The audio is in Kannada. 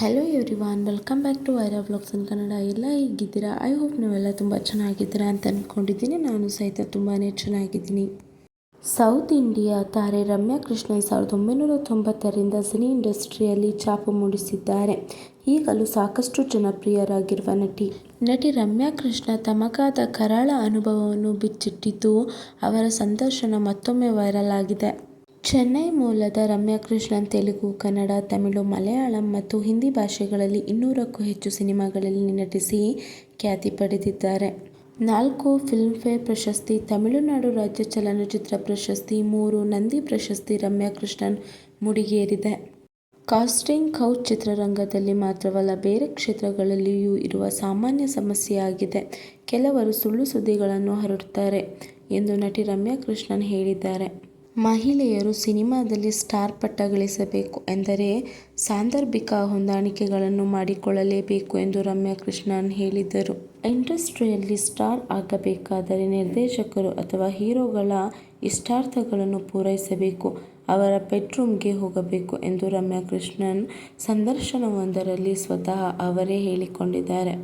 Hello everyone welcome back to Vaira blogs in Kannada ಎಲ್ಲ ಹೇಗಿದ್ದೀರಾ? ಐ ಹೋಪ್ ನೀವೆಲ್ಲ ತುಂಬ ಚೆನ್ನಾಗಿದ್ದೀರಾ ಅಂತ ಅಂದ್ಕೊಂಡಿದ್ದೀನಿ ನಾನು ಸಹಿತ ತುಂಬಾ ಚೆನ್ನಾಗಿದ್ದೀನಿ. ಸೌತ್ ಇಂಡಿಯಾ ತಾರೆ ರಮ್ಯಾ ಕೃಷ್ಣನ್ ಸಾವಿರದ ಒಂಬೈನೂರ ತೊಂಬತ್ತರಿಂದ ಸಿನಿ ಇಂಡಸ್ಟ್ರಿಯಲ್ಲಿ ಛಾಪು ಮೂಡಿಸಿದ್ದಾರೆ. ಈಗಲೂ ಸಾಕಷ್ಟು ಜನಪ್ರಿಯರಾಗಿರುವ ನಟಿ. ನಟಿ ರಮ್ಯಾ ಕೃಷ್ಣ ತಮಗಾದ ಕರಾಳ ಅನುಭವವನ್ನು ಬಿಚ್ಚಿಟ್ಟಿದ್ದು ಅವರ ಸಂದರ್ಶನ ಮತ್ತೊಮ್ಮೆ ವೈರಲ್ ಆಗಿದೆ. ಚೆನ್ನೈ ಮೂಲದ ರಮ್ಯಾ ಕೃಷ್ಣನ್ ತೆಲುಗು, ಕನ್ನಡ, ತಮಿಳು, ಮಲಯಾಳಂ ಮತ್ತು ಹಿಂದಿ ಭಾಷೆಗಳಲ್ಲಿ ಇನ್ನೂರಕ್ಕೂ ಹೆಚ್ಚು ಸಿನಿಮಾಗಳಲ್ಲಿ ನಟಿಸಿ ಖ್ಯಾತಿ ಪಡೆದಿದ್ದಾರೆ. ನಾಲ್ಕು ಫಿಲ್ಮ್ಫೇರ್ ಪ್ರಶಸ್ತಿ, ತಮಿಳುನಾಡು ರಾಜ್ಯ ಚಲನಚಿತ್ರ ಪ್ರಶಸ್ತಿ, ಮೂರು ನಂದಿ ಪ್ರಶಸ್ತಿ ರಮ್ಯಾ ಕೃಷ್ಣನ್ ಮುಡಿಗೇರಿದೆ. ಕಾಸ್ಟಿಂಗ್ ಕೌಚ್ ಚಿತ್ರರಂಗದಲ್ಲಿ ಮಾತ್ರವಲ್ಲ, ಬೇರೆ ಕ್ಷೇತ್ರಗಳಲ್ಲಿಯೂ ಇರುವ ಸಾಮಾನ್ಯ ಸಮಸ್ಯೆಯಾಗಿದೆ. ಕೆಲವರು ಸುಳ್ಳು ಸುದ್ದಿಗಳನ್ನು ಹರಡುತ್ತಾರೆ ಎಂದು ನಟಿ ರಮ್ಯಾ ಕೃಷ್ಣನ್ ಹೇಳಿದ್ದಾರೆ. ಮಹಿಳೆಯರು ಸಿನಿಮಾದಲ್ಲಿ ಸ್ಟಾರ್ ಪಟ್ಟ ಗಳಿಸಬೇಕು ಎಂದರೆ ಸಾಂದರ್ಭಿಕ ಹೊಂದಾಣಿಕೆಗಳನ್ನು ಮಾಡಿಕೊಳ್ಳಲೇಬೇಕು ಎಂದು ರಮ್ಯಾ ಕೃಷ್ಣನ್ ಹೇಳಿದರು ಇಂಡಸ್ಟ್ರಿಯಲ್ಲಿ ಸ್ಟಾರ್ ಆಗಬೇಕಾದರೆ ನಿರ್ದೇಶಕರು ಅಥವಾ ಹೀರೋಗಳ ಇಷ್ಟಾರ್ಥಗಳನ್ನು ಪೂರೈಸಬೇಕು, ಅವರ ಬೆಡ್ರೂಮ್ಗೆ ಹೋಗಬೇಕು ಎಂದು ರಮ್ಯಾ ಕೃಷ್ಣನ್ ಸಂದರ್ಶನವೊಂದರಲ್ಲಿ ಸ್ವತಃ ಅವರೇ ಹೇಳಿಕೊಂಡಿದ್ದಾರೆ.